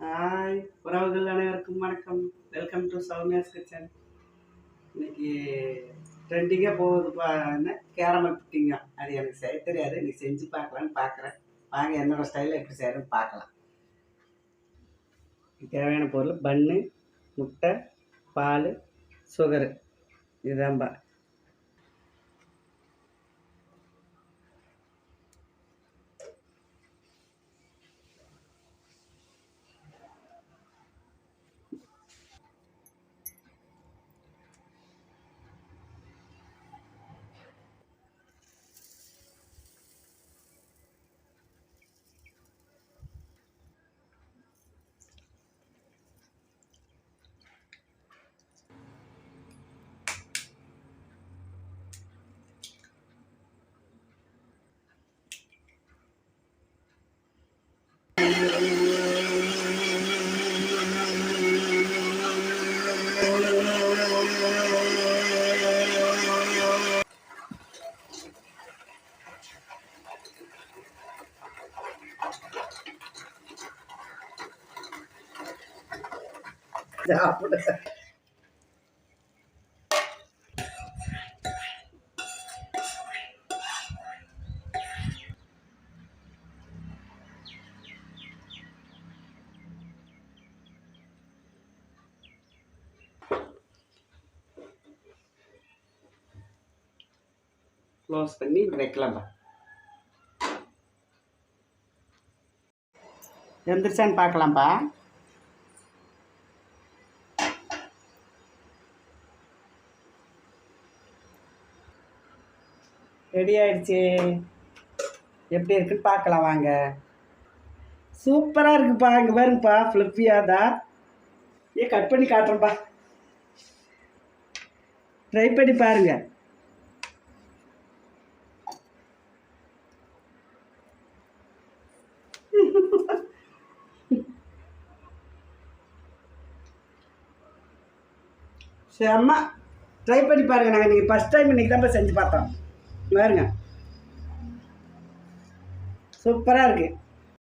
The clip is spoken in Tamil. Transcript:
ஹாய் உறவுகள் அனைவருக்கும் வணக்கம். வெல்கம் டு சௌமியாஸ் கிச்சன் இன்னைக்கு ட்ரெண்டிங்காக போகுதுப்பா. என்ன? கேரமல் புட்டிங்க அது எனக்கு செய்ய தெரியாது. நீ செஞ்சு பார்க்கலான்னு பார்க்குறேன். வாங்க என்னோடய ஸ்டைலில் எப்படி செய்யறதுன்னு பார்க்கலாம். தேவையான பொருள் பன்னு முட்டை பால் சுகரு இதுதான்பா. No. க்ளோஸ் பண்ணி வைக்கலாம்ப்பா எந்திரிச்சான்னு பார்க்கலாம்ப்பா ரெடி ஆயிடுச்சு. எப்படி இருக்குன்னு பார்க்கலாம் வாங்க. சூப்பராக இருக்குப்பா. இங்கே பாருங்கப்பா. ஃப்ளிப்பியாக தான். ஏ கட் பண்ணி காட்டுறேன்ப்பா ட்ரை பண்ணி பாருங்கள் செம்ம ட்ரை பண்ணி பாருங்கள் நாங்கள் இன்றைக்கி ஃபஸ்ட் டைம் இன்றைக்கி தான் செஞ்சு பார்த்தோம். பாருங்க. சூப்பராக இருக்குது